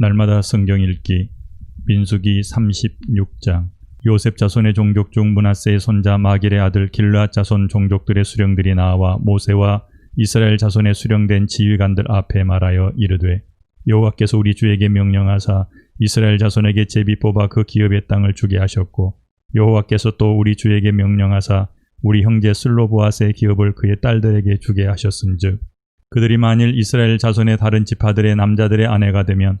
날마다 성경 읽기. 민수기 36장. 요셉 자손의 종족 중 문하세의 손자 마길의 아들 길르앗 자손 종족들의 수령들이 나와 모세와 이스라엘 자손의 수령된 지휘관들 앞에 말하여 이르되 여호와께서 우리 주에게 명령하사 이스라엘 자손에게 제비 뽑아 그 기업의 땅을 주게 하셨고 여호와께서 또 우리 주에게 명령하사 우리 형제 슬로보아스의 기업을 그의 딸들에게 주게 하셨은즉 그들이 만일 이스라엘 자손의 다른 지파들의 남자들의 아내가 되면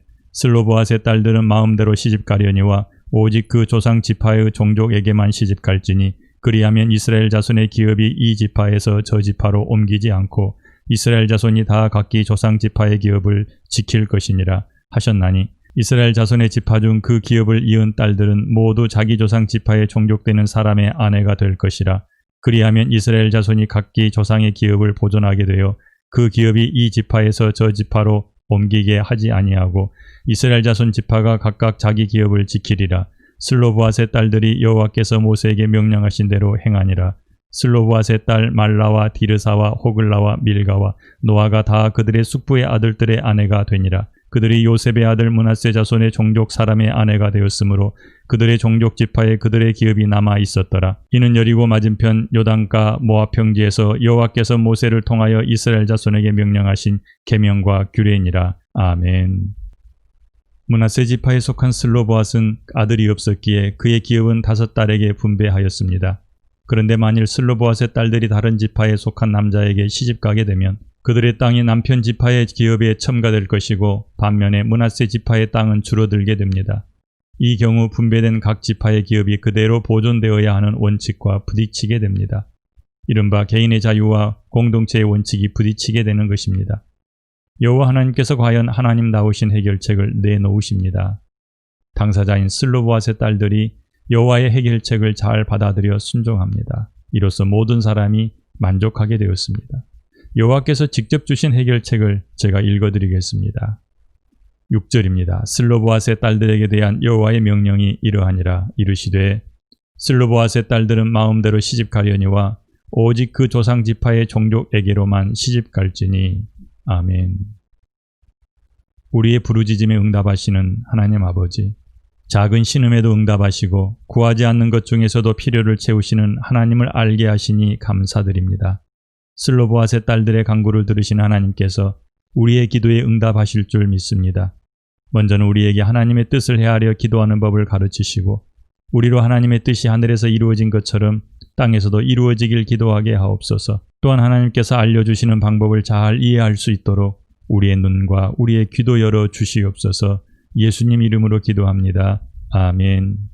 슬로보아스의 딸들은 마음대로 시집가려니와 오직 그 조상 지파의 종족에게만 시집갈지니 그리하면 이스라엘 자손의 기업이 이 지파에서 저 지파로 옮기지 않고 이스라엘 자손이 다 각기 조상 지파의 기업을 지킬 것이니라 하셨나니 이스라엘 자손의 지파 중 그 기업을 이은 딸들은 모두 자기 조상 지파에 종족되는 사람의 아내가 될 것이라 그리하면 이스라엘 자손이 각기 조상의 기업을 보존하게 되어 그 기업이 이 지파에서 저 지파로 옮기게 하지 아니하고 이스라엘 자손 지파가 각각 자기 기업을 지키리라. 슬로보아스의 딸들이 여호와께서 모세에게 명령하신 대로 행하니라. 슬로보아스의 딸 말라와 디르사와 호글라와 밀가와 노아가 다 그들의 숙부의 아들들의 아내가 되니라. 그들이 요셉의 아들 문하세 자손의 종족 사람의 아내가 되었으므로 그들의 종족 지파에 그들의 기업이 남아 있었더라. 이는 여리고 맞은편 요단가 모압 평지에서 여호와께서 모세를 통하여 이스라엘 자손에게 명령하신 계명과 규례니라. 아멘. 문하세 지파에 속한 슬로보앗은 아들이 없었기에 그의 기업은 다섯 딸에게 분배하였습니다. 그런데 만일 슬로보앗의 딸들이 다른 지파에 속한 남자에게 시집가게 되면 그들의 땅이 남편 지파의 기업에 첨가될 것이고 반면에 문하세 지파의 땅은 줄어들게 됩니다. 이 경우 분배된 각 지파의 기업이 그대로 보존되어야 하는 원칙과 부딪히게 됩니다. 이른바 개인의 자유와 공동체의 원칙이 부딪히게 되는 것입니다. 여호와 하나님께서 과연 하나님 나오신 해결책을 내놓으십니다. 당사자인 슬로보아스의 딸들이 여호와의 해결책을 잘 받아들여 순종합니다. 이로써 모든 사람이 만족하게 되었습니다. 여호와께서 직접 주신 해결책을 제가 읽어드리겠습니다. 6절입니다. 슬로보아스의 딸들에게 대한 여호와의 명령이 이러하니라 이르시되 슬로보아스의 딸들은 마음대로 시집가려니와 오직 그 조상 지파의 종족에게로만 시집갈지니 아멘. 우리의 부르짖음에 응답하시는 하나님 아버지 작은 신음에도 응답하시고 구하지 않는 것 중에서도 필요를 채우시는 하나님을 알게 하시니 감사드립니다. 슬로보아스의 딸들의 간구를 들으신 하나님께서 우리의 기도에 응답하실 줄 믿습니다. 먼저는 우리에게 하나님의 뜻을 헤아려 기도하는 법을 가르치시고 우리로 하나님의 뜻이 하늘에서 이루어진 것처럼 땅에서도 이루어지길 기도하게 하옵소서. 또한 하나님께서 알려주시는 방법을 잘 이해할 수 있도록 우리의 눈과 우리의 귀도 열어 주시옵소서. 예수님 이름으로 기도합니다. 아멘.